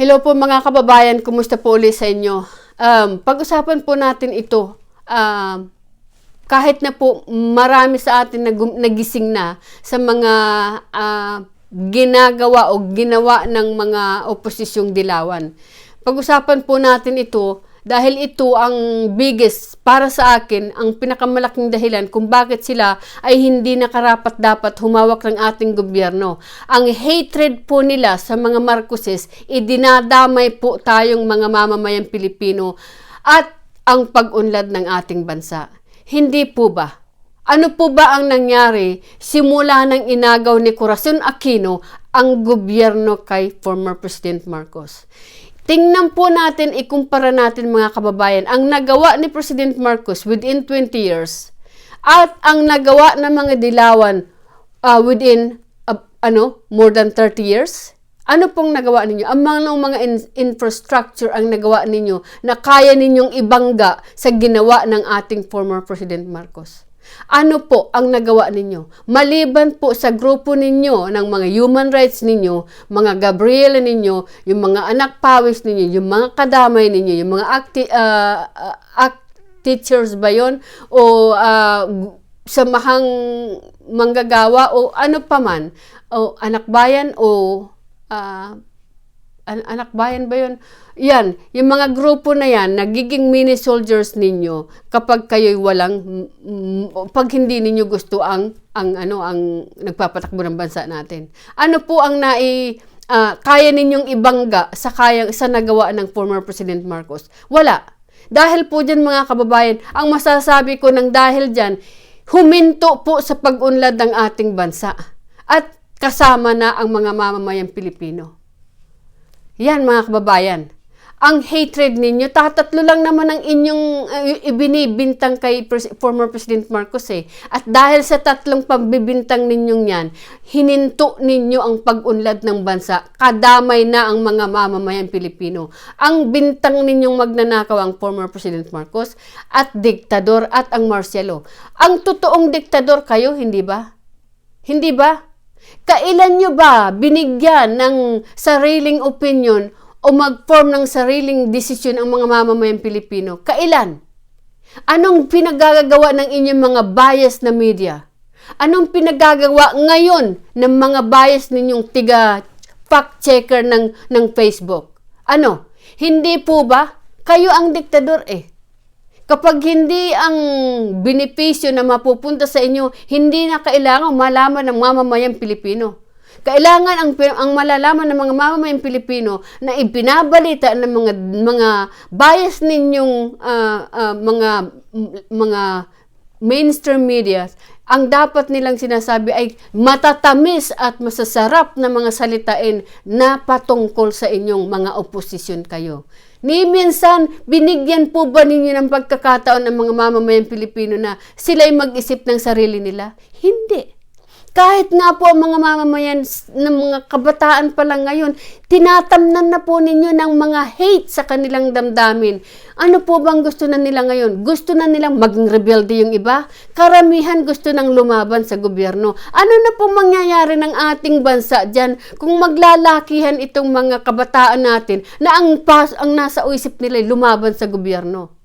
Hello po mga kababayan, kumusta po ulit sa inyo? Um, pag-usapan po natin ito. Um, kahit na po marami sa atin nag nagising na sa mga uh, ginagawa o ginawa ng mga oposisyong dilawan. Pag-usapan po natin ito dahil ito ang biggest para sa akin, ang pinakamalaking dahilan kung bakit sila ay hindi nakarapat dapat humawak ng ating gobyerno. Ang hatred po nila sa mga Marcoses, idinadamay po tayong mga mamamayang Pilipino at ang pag-unlad ng ating bansa. Hindi po ba? Ano po ba ang nangyari simula ng inagaw ni Corazon Aquino ang gobyerno kay former President Marcos? Tingnan po natin, ikumpara natin mga kababayan, ang nagawa ni President Marcos within 20 years at ang nagawa ng mga dilawan uh, within uh, ano, more than 30 years. Ano pong nagawa ninyo? Ang mga, mga in- infrastructure ang nagawa ninyo na kaya ninyong ibangga sa ginawa ng ating former President Marcos. Ano po ang nagawa ninyo? Maliban po sa grupo ninyo ng mga human rights ninyo, mga Gabriela ninyo, yung mga anak pawis ninyo, yung mga kadamay ninyo, yung mga acti- uh, act teachers ba yon o uh, samahang manggagawa? O ano pa man? O anak bayan? O uh, an- anak bayan ba yun? Yan, yung mga grupo na yan, nagiging mini soldiers ninyo kapag kayo'y walang, mm, pag hindi ninyo gusto ang, ang, ano, ang nagpapatakbo ng bansa natin. Ano po ang nai, uh, kaya ninyong ibangga sa, kaya, sa nagawa ng former President Marcos? Wala. Dahil po dyan mga kababayan, ang masasabi ko ng dahil dyan, huminto po sa pag-unlad ng ating bansa. At kasama na ang mga mamamayang Pilipino. Yan mga kababayan. Ang hatred ninyo, tatatlo lang naman ang inyong uh, ibinibintang kay pres- former President Marcos eh. At dahil sa tatlong pagbibintang ninyong yan, hininto ninyo ang pag-unlad ng bansa. Kadamay na ang mga mamamayan Pilipino. Ang bintang ninyong magnanakaw ang former President Marcos at diktador at ang Marcelo. Ang totoong diktador kayo, hindi ba? Hindi ba? Kailan nyo ba binigyan ng sariling opinion o mag-form ng sariling desisyon ang mga mamamayang Pilipino? Kailan? Anong pinagagagawa ng inyong mga bias na media? Anong pinagagawa ngayon ng mga bias ninyong tiga fact checker ng, ng Facebook? Ano? Hindi po ba? Kayo ang diktador eh. Kapag hindi ang benepisyo na mapupunta sa inyo, hindi na kailangan malaman ng mamamayang Pilipino. Kailangan ang, ang malalaman ng mga mamamayang Pilipino na ibinabalita ng mga mga bias ninyong uh, uh, mga mga mainstream media ang dapat nilang sinasabi ay matatamis at masasarap na mga salitain na patungkol sa inyong mga oposisyon kayo. Ni minsan, binigyan po ba ninyo ng pagkakataon ng mga mamamayang Pilipino na sila'y mag-isip ng sarili nila? Hindi. Kahit nga po mga mamamayan ng mga kabataan pa lang ngayon, tinatamnan na po ninyo ng mga hate sa kanilang damdamin. Ano po bang gusto na nila ngayon? Gusto na nilang maging rebelde yung iba? Karamihan gusto nang lumaban sa gobyerno. Ano na po mangyayari ng ating bansa dyan kung maglalakihan itong mga kabataan natin na ang, pas, ang nasa isip nila ay lumaban sa gobyerno?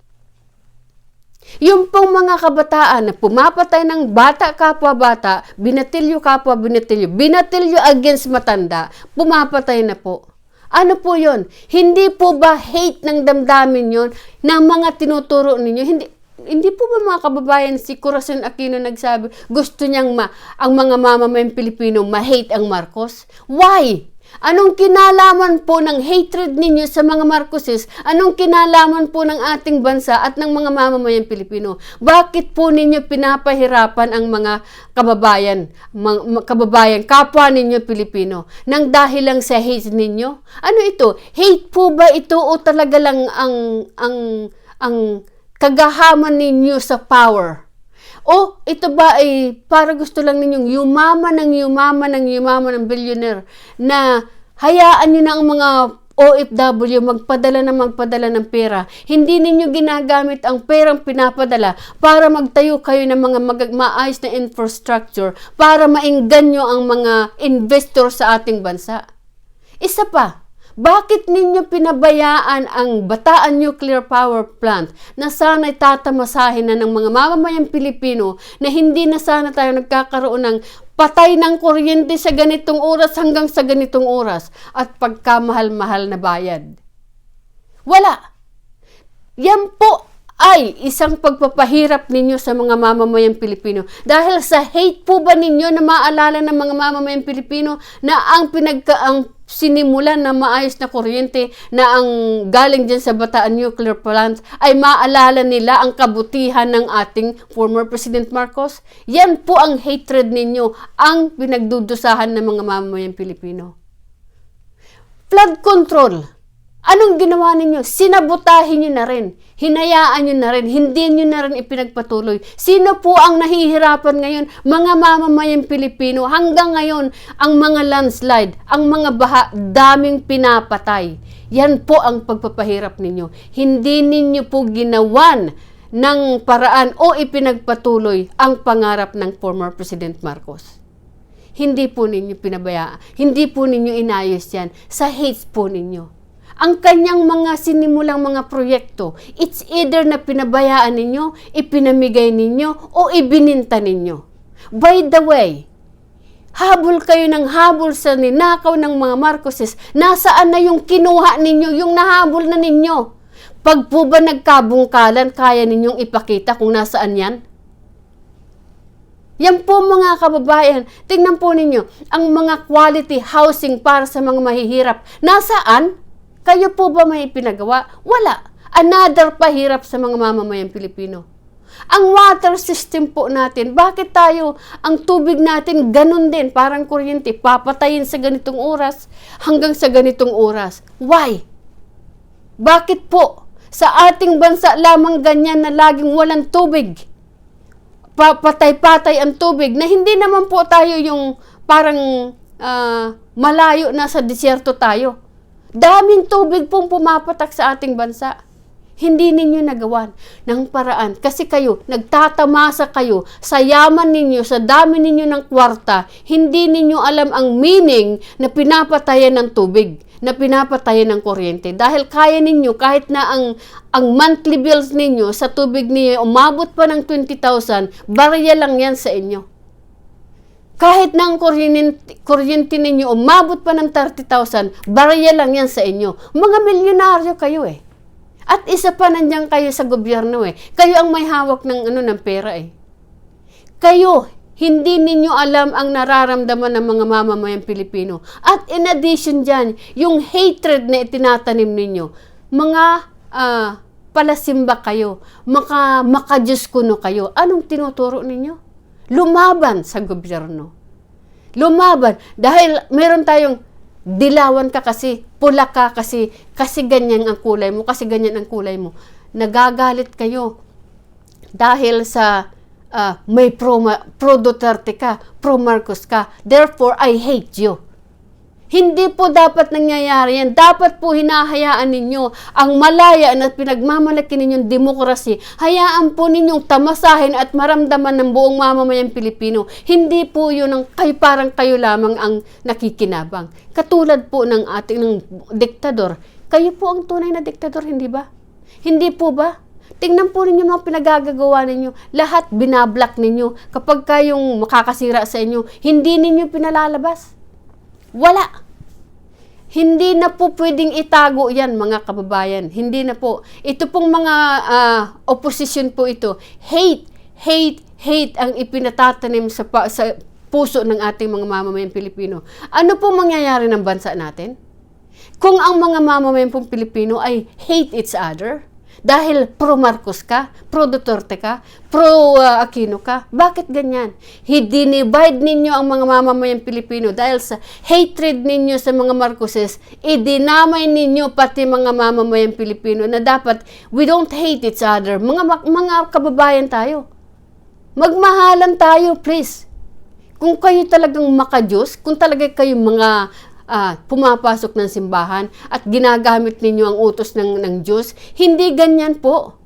Yung pong mga kabataan na pumapatay ng bata kapwa bata, binatilyo kapwa binatilyo, binatilyo against matanda, pumapatay na po. Ano po yon? Hindi po ba hate ng damdamin yon ng mga tinuturo ninyo? Hindi, hindi po ba mga kababayan si Corazon Aquino nagsabi gusto niyang ma, ang mga mamamayang Pilipino ma-hate ang Marcos? Why? Anong kinalaman po ng hatred ninyo sa mga Marcoses? Anong kinalaman po ng ating bansa at ng mga mamamayang Pilipino? Bakit po ninyo pinapahirapan ang mga kababayan, mga, kababayan, kapwa ninyo Pilipino? Nang dahil lang sa hate ninyo? Ano ito? Hate po ba ito o talaga lang ang, ang, ang kagahaman ninyo sa power? O ito ba ay para gusto lang ninyong yumaman ng yumaman ng yumaman ng billionaire na hayaan niyo na ang mga OFW magpadala na magpadala ng pera. Hindi ninyo ginagamit ang perang pinapadala para magtayo kayo ng mga mag- maayos na infrastructure para maingganyo ang mga investor sa ating bansa. Isa pa, Bakit ninyo pinabayaan ang Bataan Nuclear Power Plant na sana'y tatamasahin na ng mga mamamayang Pilipino na hindi na sana tayo nagkakaroon ng patay ng kuryente sa ganitong oras hanggang sa ganitong oras at pagkamahal-mahal na bayad? Wala. Yan po ay isang pagpapahirap ninyo sa mga mamamayang Pilipino. Dahil sa hate po ba ninyo na maalala ng mga mamamayang Pilipino na ang pinagka ang sinimulan na maayos na kuryente na ang galing dyan sa Bataan Nuclear Plant ay maalala nila ang kabutihan ng ating former President Marcos? Yan po ang hatred ninyo, ang pinagdudusahan ng mga mamamayang Pilipino. Flood control. Anong ginawa ninyo? Sinabotahin nyo na rin. Hinayaan nyo na rin. Hindi nyo na rin ipinagpatuloy. Sino po ang nahihirapan ngayon? Mga mamamayang Pilipino. Hanggang ngayon, ang mga landslide, ang mga baha, daming pinapatay. Yan po ang pagpapahirap ninyo. Hindi ninyo po ginawan ng paraan o ipinagpatuloy ang pangarap ng former President Marcos. Hindi po ninyo pinabayaan. Hindi po ninyo inayos yan. Sa hates po ninyo ang kanyang mga sinimulang mga proyekto, it's either na pinabayaan ninyo, ipinamigay ninyo, o ibininta ninyo. By the way, habol kayo ng habol sa ninakaw ng mga Marcoses, nasaan na yung kinuha ninyo, yung nahabol na ninyo? Pag po ba nagkabungkalan, kaya ninyong ipakita kung nasaan yan? Yan po mga kababayan, tingnan po ninyo, ang mga quality housing para sa mga mahihirap, nasaan? Kayo po ba may pinagawa? Wala. Another pahirap sa mga mamamayang Pilipino. Ang water system po natin, bakit tayo, ang tubig natin ganun din, parang kuryente, papatayin sa ganitong oras hanggang sa ganitong oras. Why? Bakit po? Sa ating bansa lamang ganyan na laging walang tubig. Papatay-patay ang tubig na hindi naman po tayo yung parang ah, malayo na sa disyerto tayo. Daming tubig pong pumapatak sa ating bansa. Hindi ninyo nagawan ng paraan kasi kayo, nagtatamasa kayo sa yaman ninyo, sa dami ninyo ng kwarta, hindi ninyo alam ang meaning na pinapatayan ng tubig, na pinapatayan ng kuryente. Dahil kaya ninyo, kahit na ang, ang monthly bills ninyo sa tubig niyo umabot pa ng 20,000, barya lang yan sa inyo. Kahit na ang kuryente, ninyo umabot pa ng 30,000, barya lang yan sa inyo. Mga milyonaryo kayo eh. At isa pa nandiyan kayo sa gobyerno eh. Kayo ang may hawak ng ano ng pera eh. Kayo, hindi ninyo alam ang nararamdaman ng mga mamamayang Pilipino. At in addition dyan, yung hatred na itinatanim ninyo, mga ah, palasimba kayo, maka, makajus kuno kayo. Anong tinuturo ninyo? Lumaban sa gobyerno. Lumaban. Dahil meron tayong dilawan ka kasi, pula ka kasi, kasi ganyan ang kulay mo, kasi ganyan ang kulay mo. Nagagalit kayo dahil sa uh, may pro, pro Duterte ka, pro Marcos ka. Therefore, I hate you. Hindi po dapat nangyayari yan. Dapat po hinahayaan ninyo ang malaya at pinagmamalaki ninyong demokrasi. Hayaan po ninyong tamasahin at maramdaman ng buong mamamayang Pilipino. Hindi po yun ang kayo, parang kayo lamang ang nakikinabang. Katulad po ng ating ng diktador. Kayo po ang tunay na diktador, hindi ba? Hindi po ba? Tingnan po ninyo mga pinagagagawa ninyo. Lahat binablock ninyo. Kapag kayong makakasira sa inyo, hindi ninyo pinalalabas. Wala. Hindi na po pwedeng itago yan mga kababayan. Hindi na po. Ito pong mga uh, opposition po ito. Hate, hate, hate ang ipinatatanim sa, sa puso ng ating mga mamamayang Pilipino. Ano po mangyayari ng bansa natin? Kung ang mga mamamayang pong Pilipino ay hate each other, dahil pro Marcos ka, pro Duterte ka, pro uh, Aquino ka. Bakit ganyan? Hidinivide ninyo ang mga mamamayang Pilipino dahil sa hatred ninyo sa mga Marcoses, idinamay ninyo pati mga mamamayang Pilipino na dapat we don't hate each other. Mga, mga kababayan tayo. Magmahalan tayo, please. Kung kayo talagang makajos, kung talaga kayo mga uh, pumapasok ng simbahan at ginagamit ninyo ang utos ng, ng Diyos. Hindi ganyan po.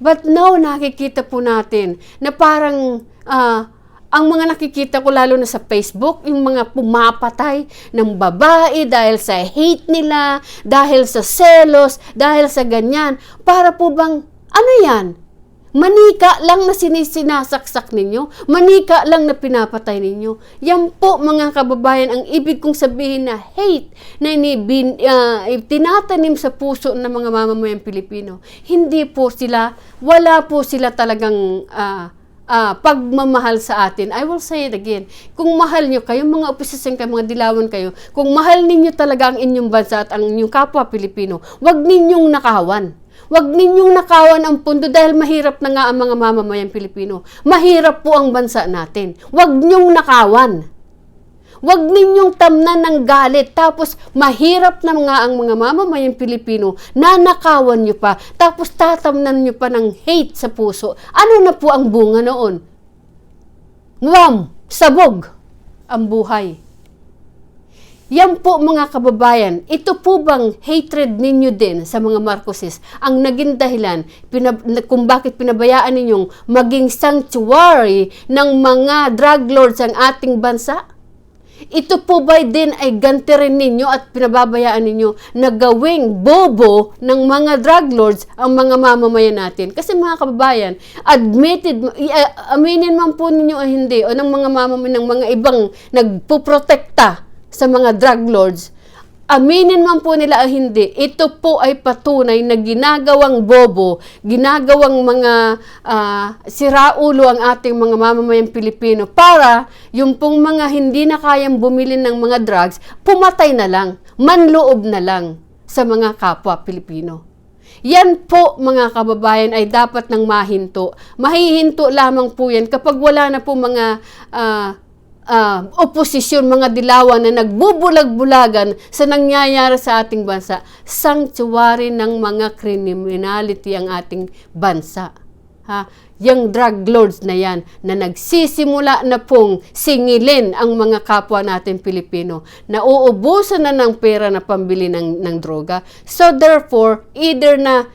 But now, nakikita po natin na parang uh, ang mga nakikita ko lalo na sa Facebook, yung mga pumapatay ng babae dahil sa hate nila, dahil sa selos, dahil sa ganyan. Para po bang, ano yan? Manika lang na sinisinasaksak ninyo. Manika lang na pinapatay ninyo. Yan po mga kababayan ang ibig kong sabihin na hate na inibin, ah, tinatanim sa puso ng mga mamamayang Pilipino. Hindi po sila, wala po sila talagang ah, ah, pagmamahal sa atin. I will say it again. Kung mahal nyo kayo, mga opisisyon kayo, mga dilawan kayo, kung mahal ninyo talaga ang inyong bansa at ang inyong kapwa Pilipino, wag ninyong nakawan. Huwag ninyong nakawan ang pundo dahil mahirap na nga ang mga mamamayang Pilipino. Mahirap po ang bansa natin. Huwag ninyong nakawan. Huwag ninyong tamnan ng galit. Tapos mahirap na nga ang mga mamamayang Pilipino. Nanakawan nyo pa. Tapos tatamnan nyo pa ng hate sa puso. Ano na po ang bunga noon? Wam! Sabog! Ang buhay. Yan po mga kababayan, ito po bang hatred ninyo din sa mga Marcoses ang naging dahilan pinab- na- kung bakit pinabayaan ninyong maging sanctuary ng mga drug lords ang ating bansa? Ito po ba din ay ganti rin ninyo at pinababayaan ninyo na gawing bobo ng mga drug lords ang mga mamamayan natin? Kasi mga kababayan, admitted, aminin man po ninyo o hindi, o ng mga mamamayan ng mga ibang nagpuprotekta sa mga drug lords, aminin man po nila o hindi, ito po ay patunay na ginagawang bobo, ginagawang mga ah, siraulo ang ating mga mamamayang Pilipino para yung pong mga hindi na kayang bumili ng mga drugs, pumatay na lang, manloob na lang sa mga kapwa Pilipino. Yan po mga kababayan ay dapat nang mahinto. Mahihinto lamang po yan kapag wala na po mga ah, ah, oposisyon, mga dilawan na nagbubulag-bulagan sa nangyayari sa ating bansa. Sanctuary ng mga criminality ang ating bansa. Ha? Yung drug lords na yan na nagsisimula na pong singilin ang mga kapwa natin Pilipino na uubusan na ng pera na pambili ng, ng droga. So therefore, either na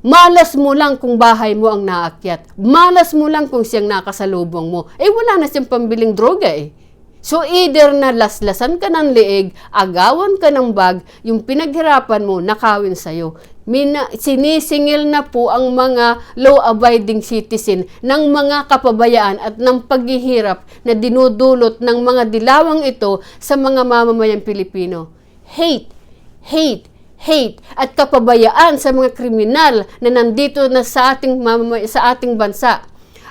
Malas mo lang kung bahay mo ang naakyat. Malas mo lang kung siyang nakasalubong mo. Eh wala na siyang pambiling droga eh. So either na laslasan ka ng liig, agawan ka ng bag, yung pinaghirapan mo, nakawin sa'yo. Mina, sinisingil na po ang mga law-abiding citizen ng mga kapabayaan at ng paghihirap na dinudulot ng mga dilawang ito sa mga mamamayang Pilipino. Hate, hate, hate at kapabayaan sa mga kriminal na nandito na sa ating sa ating bansa.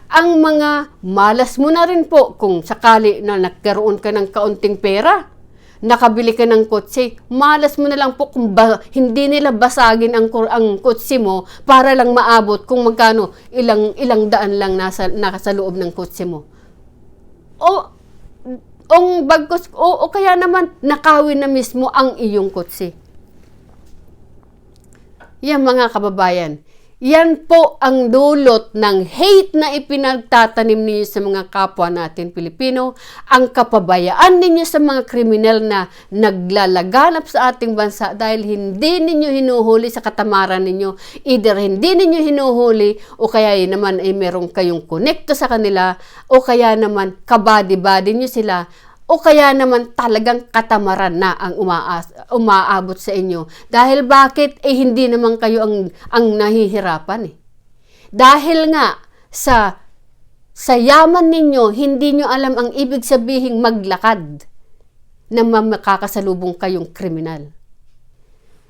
Ang mga malas mo na rin po kung sakali na nagkaroon ka ng kaunting pera, nakabili ka ng kotse, malas mo na lang po kung ba, hindi nila basagin ang, ang kotse mo para lang maabot kung magkano ilang ilang daan lang nasa nasa loob ng kotse mo. O ong bagkos o, o kaya naman nakawin na mismo ang iyong kotse. Yan mga kababayan, yan po ang dulot ng hate na ipinagtatanim ninyo sa mga kapwa natin Pilipino, ang kapabayaan ninyo sa mga kriminal na naglalaganap sa ating bansa dahil hindi ninyo hinuhuli sa katamaran ninyo. Either hindi ninyo hinuhuli o kaya naman ay meron kayong konekto sa kanila o kaya naman kabady-bady nyo sila o kaya naman talagang katamaran na ang umaas, umaabot sa inyo. Dahil bakit? Eh hindi naman kayo ang, ang nahihirapan eh. Dahil nga sa sa yaman ninyo, hindi nyo alam ang ibig sabihing maglakad na makakasalubong kayong kriminal.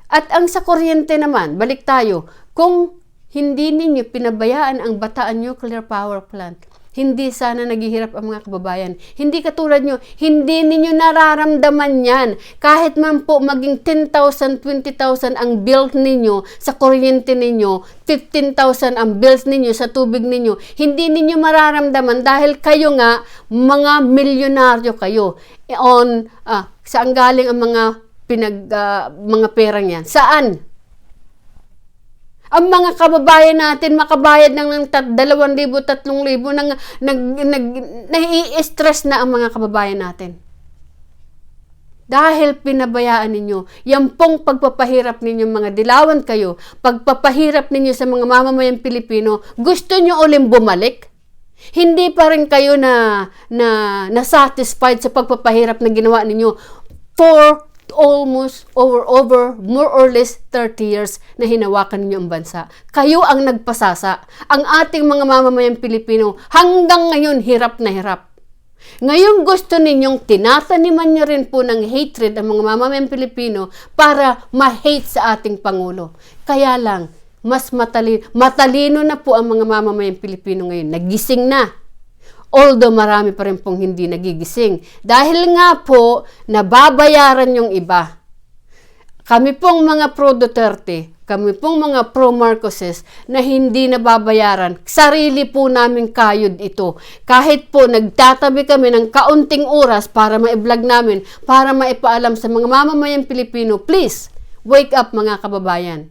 At ang sa kuryente naman, balik tayo, kung hindi ninyo pinabayaan ang Bataan Nuclear Power Plant, hindi sana naghihirap ang mga kababayan. Hindi katulad nyo, hindi ninyo nararamdaman yan. Kahit man po maging 10,000, 20,000 ang bills ninyo sa kuryente ninyo, 15,000 ang bills ninyo sa tubig ninyo, hindi ninyo mararamdaman dahil kayo nga, mga milyonaryo kayo. On, ah, saan galing ang mga pinag, ah, mga perang yan? Saan? Ang mga kababayan natin makabayad ng ng tat, 2,000, 3,000 nang nag, nag, nai-stress na ang mga kababayan natin. Dahil pinabayaan ninyo, yan pong pagpapahirap ninyo mga dilawan kayo, pagpapahirap ninyo sa mga mamamayang Pilipino, gusto nyo uling bumalik? Hindi pa rin kayo na, na, na satisfied sa pagpapahirap na ginawa ninyo for almost over over more or less 30 years na hinawakan ninyo ang bansa. Kayo ang nagpasasa. Ang ating mga mamamayang Pilipino hanggang ngayon hirap na hirap. Ngayon gusto ninyong tinataniman nyo rin po ng hatred ang mga mamamayang Pilipino para ma-hate sa ating Pangulo. Kaya lang, mas matali matalino na po ang mga mamamayang Pilipino ngayon. Nagising na. Although marami pa rin pong hindi nagigising. Dahil nga po, nababayaran yung iba. Kami pong mga pro Duterte, kami pong mga pro Marcoses na hindi nababayaran, sarili po namin kayod ito. Kahit po nagtatabi kami ng kaunting oras para ma-vlog namin, para maipaalam sa mga mamamayang Pilipino, please, wake up mga kababayan.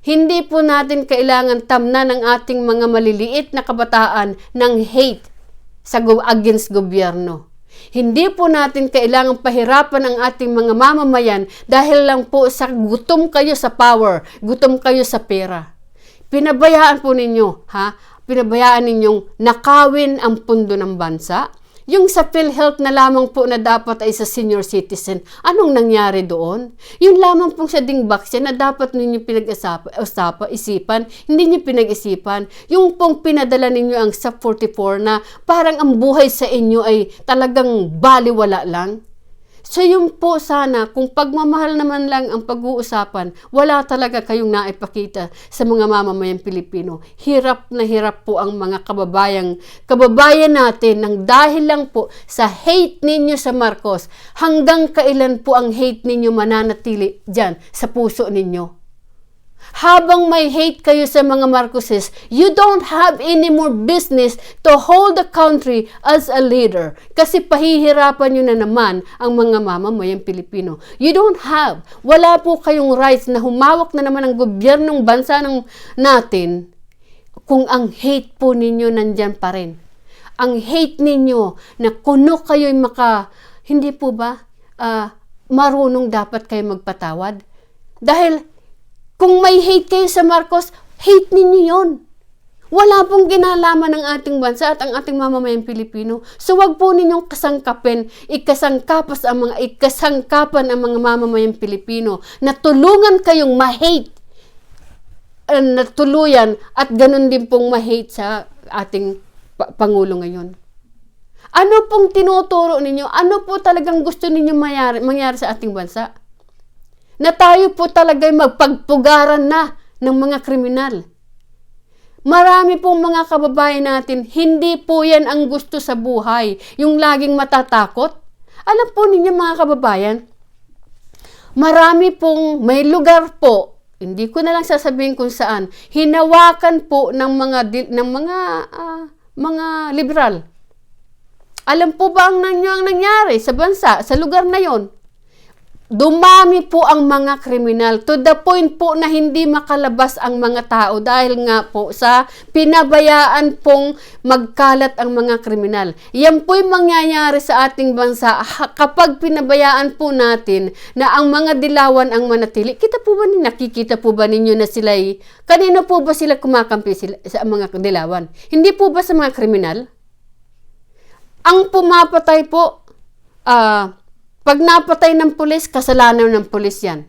Hindi po natin kailangan tamnan ng ating mga maliliit na kabataan ng hate sa against gobyerno. Hindi po natin kailangang pahirapan ang ating mga mamamayan dahil lang po sa gutom kayo sa power, gutom kayo sa pera. Pinabayaan po ninyo, ha? Pinabayaan ninyong nakawin ang pundo ng bansa. Yung sa PhilHealth na lamang po na dapat ay sa senior citizen, anong nangyari doon? Yung lamang pong sa ding vaccine na dapat ninyo pinag-usapan, isipan, hindi niyo pinag-isipan. Yung pong pinadala ninyo ang sa 44 na parang ang buhay sa inyo ay talagang baliwala lang. So yun po sana, kung pagmamahal naman lang ang pag-uusapan, wala talaga kayong naipakita sa mga mamamayang Pilipino. Hirap na hirap po ang mga kababayang, kababayan natin nang dahil lang po sa hate ninyo sa Marcos, hanggang kailan po ang hate ninyo mananatili dyan sa puso ninyo? Habang may hate kayo sa mga Marcoses, you don't have any more business to hold the country as a leader. Kasi pahihirapan nyo na naman ang mga mamamayang Pilipino. You don't have. Wala po kayong rights na humawak na naman ang gobyernong bansa ng natin kung ang hate po ninyo nandyan pa rin. Ang hate ninyo na kuno kayo'y maka, hindi po ba, ah, marunong dapat kayo magpatawad? Dahil kung may hate kayo sa Marcos, hate ninyo yon. Wala pong ginalaman ng ating bansa at ang ating mamamayang Pilipino. So wag po ninyong kasangkapin, ikasangkapas ang mga ikasangkapan ang mga mamamayang Pilipino na tulungan kayong ma-hate uh, na tuluyan at ganun din pong ma-hate sa ating pa- Pangulo ngayon. Ano pong tinuturo ninyo? Ano po talagang gusto ninyo mayari, mangyari sa ating bansa? Na tayo po talaga'y magpagpugaran na ng mga kriminal. Marami pong mga kababayan natin, hindi po yan ang gusto sa buhay, yung laging matatakot. Alam po ninyo mga kababayan, marami pong may lugar po, hindi ko na lang sasabihin kung saan, hinawakan po ng mga ng mga uh, mga liberal. Alam po ba ang nangyari sa bansa, sa lugar na yon? Dumami po ang mga kriminal to the point po na hindi makalabas ang mga tao dahil nga po sa pinabayaan pong magkalat ang mga kriminal. Yan po yung mangyayari sa ating bansa kapag pinabayaan po natin na ang mga dilawan ang manatili. Kita po ba ninyo, nakikita po ba ninyo na sila kanino po ba sila kumakampi sila, sa mga dilawan? Hindi po ba sa mga kriminal? Ang pumapatay po, ah, uh, pag napatay ng pulis, kasalanan ng pulis yan.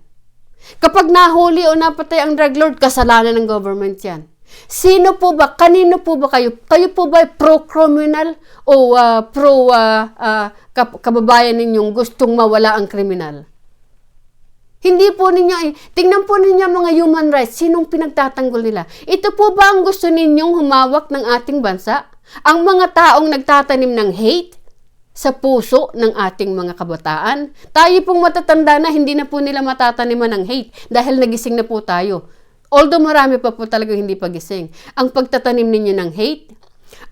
Kapag nahuli o napatay ang drug lord, kasalanan ng government yan. Sino po ba, kanino po ba kayo? Kayo po ba pro-criminal o uh, pro uh, uh, kababayan ninyong gustong mawala ang kriminal? Hindi po ninyo, eh, tingnan po ninyo mga human rights, sinong pinagtatanggol nila? Ito po ba ang gusto ninyong humawak ng ating bansa? Ang mga taong nagtatanim ng hate, sa puso ng ating mga kabataan. Tayo pong matatanda na hindi na po nila matataniman ng hate dahil nagising na po tayo. Although marami pa po talaga hindi pagising. Ang pagtatanim ninyo ng hate,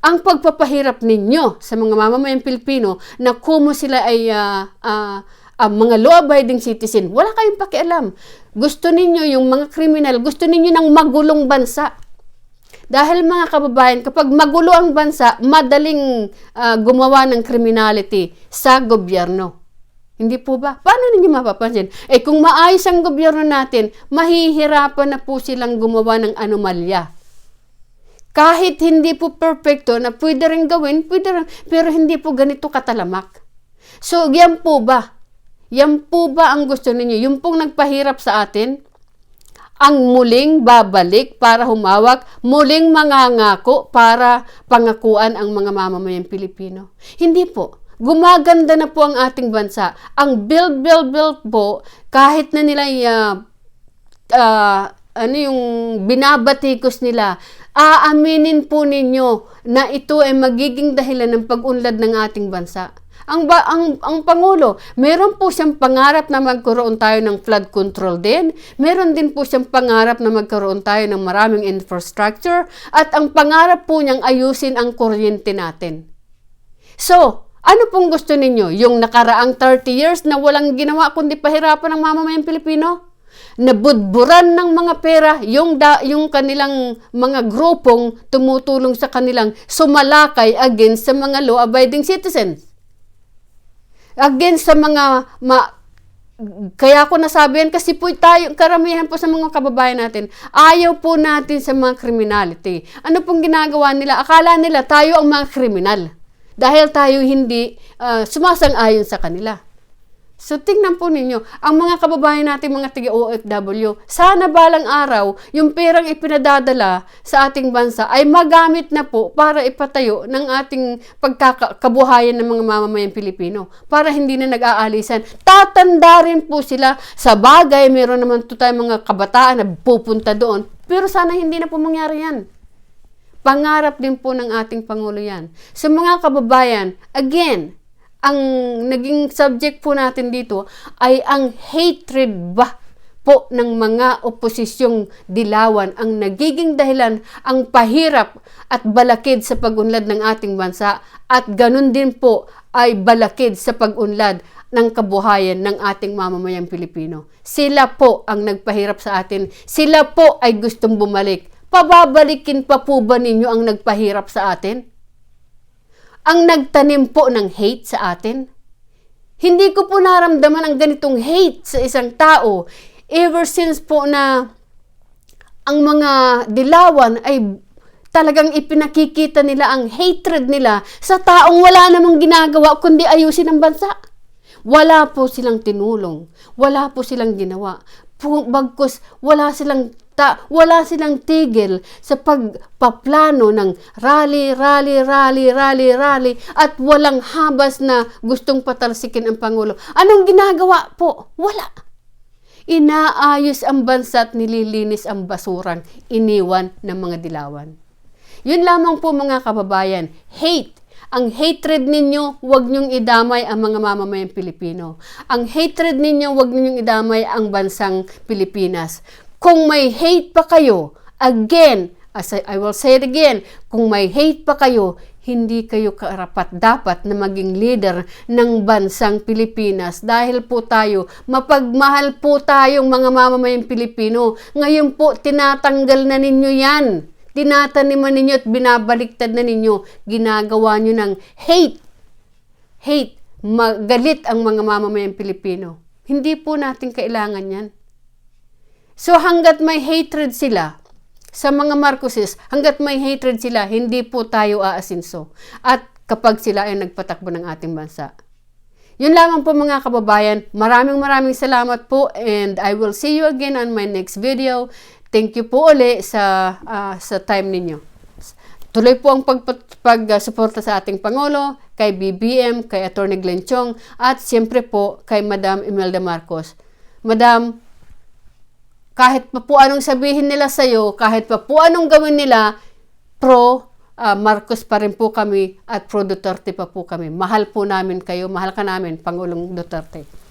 ang pagpapahirap ninyo sa mga mamamayang Pilipino na kumo sila ay uh, uh, uh, mga law-abiding citizen, wala kayong pakialam. Gusto ninyo yung mga kriminal, gusto ninyo ng magulong bansa. Dahil mga kababayan, kapag magulo ang bansa, madaling uh, gumawa ng criminality sa gobyerno. Hindi po ba? Paano ninyo mapapansin? Eh kung maayos ang gobyerno natin, mahihirapan na po silang gumawa ng anomalya. Kahit hindi po perfecto na pwede rin gawin, pwede rin, pero hindi po ganito katalamak. So, yan po ba? Yan po ba ang gusto ninyo? Yung pong nagpahirap sa atin, ang muling babalik para humawak, muling mangangako para pangakuan ang mga mamamayang Pilipino. Hindi po. Gumaganda na po ang ating bansa. Ang build, build, build po, kahit na nila uh, uh, ano yung binabatikos nila, aaminin po ninyo na ito ay magiging dahilan ng pag-unlad ng ating bansa. Ang, ba, ang, ang Pangulo, meron po siyang pangarap na magkaroon tayo ng flood control din. Meron din po siyang pangarap na magkaroon tayo ng maraming infrastructure. At ang pangarap po niyang ayusin ang kuryente natin. So, ano pong gusto ninyo? Yung nakaraang 30 years na walang ginawa kundi pahirapan ng mamamayang Pilipino? Nabudburan ng mga pera yung, da, yung kanilang mga grupong tumutulong sa kanilang sumalakay against sa mga law-abiding citizens against sa mga ma, kaya ko nasabi yan kasi po tayo, karamihan po sa mga kababayan natin, ayaw po natin sa mga criminality. Ano pong ginagawa nila? Akala nila tayo ang mga kriminal. Dahil tayo hindi uh, sumasang-ayon sa kanila. So, tingnan po ninyo, ang mga kababayan natin, mga tiga OFW, sana balang araw, yung perang ipinadadala sa ating bansa ay magamit na po para ipatayo ng ating pagkakabuhayan ng mga mamamayang Pilipino para hindi na nag-aalisan. Tatanda rin po sila sa bagay, meron naman to tayong mga kabataan na pupunta doon, pero sana hindi na po mangyari yan. Pangarap din po ng ating Pangulo yan. So mga kababayan, again, ang naging subject po natin dito ay ang hatred ba po ng mga oposisyong dilawan ang nagiging dahilan ang pahirap at balakid sa pagunlad ng ating bansa at ganun din po ay balakid sa pagunlad ng kabuhayan ng ating mamamayang Pilipino. Sila po ang nagpahirap sa atin. Sila po ay gustong bumalik. Pababalikin pa po ba ninyo ang nagpahirap sa atin? Ang nagtanim po ng hate sa atin. Hindi ko po naramdaman ang ganitong hate sa isang tao ever since po na ang mga dilawan ay talagang ipinakikita nila ang hatred nila sa taong wala namang ginagawa kundi ayusin ang bansa. Wala po silang tinulong. Wala po silang ginawa. Bagkus wala silang ta, wala silang tigil sa pagpaplano ng rally, rally, rally, rally, rally at walang habas na gustong patalsikin ang Pangulo. Anong ginagawa po? Wala. Inaayos ang bansa at nililinis ang basurang iniwan ng mga dilawan. Yun lamang po mga kababayan, hate ang hatred ninyo, huwag niyong idamay ang mga mamamayang Pilipino. Ang hatred ninyo, huwag ninyong idamay ang bansang Pilipinas. Kung may hate pa kayo, again, as I, I will say it again, kung may hate pa kayo, hindi kayo karapat dapat na maging leader ng bansang Pilipinas dahil po tayo, mapagmahal po tayong mga mamamayang Pilipino. Ngayon po, tinatanggal na ninyo yan. Tinataniman ninyo at binabaliktad na ninyo. Ginagawa nyo ng hate. Hate. Magalit ang mga mamamayang Pilipino. Hindi po natin kailangan yan. So hanggat may hatred sila sa mga Marcoses, hanggat may hatred sila, hindi po tayo aasinso. At kapag sila ay nagpatakbo ng ating bansa. Yun lamang po mga kababayan. Maraming maraming salamat po and I will see you again on my next video. Thank you po uli sa, uh, sa time ninyo. Tuloy po ang pag-suporta pag, uh, sa ating Pangulo, kay BBM, kay Attorney Glenn Chong, at siyempre po kay Madam Imelda Marcos. Madam, kahit pa po anong sabihin nila sa iyo, kahit pa po anong gawin nila, pro uh, Marcos pa rin po kami at pro Duterte pa po kami. Mahal po namin kayo, mahal ka namin, Pangulong Duterte.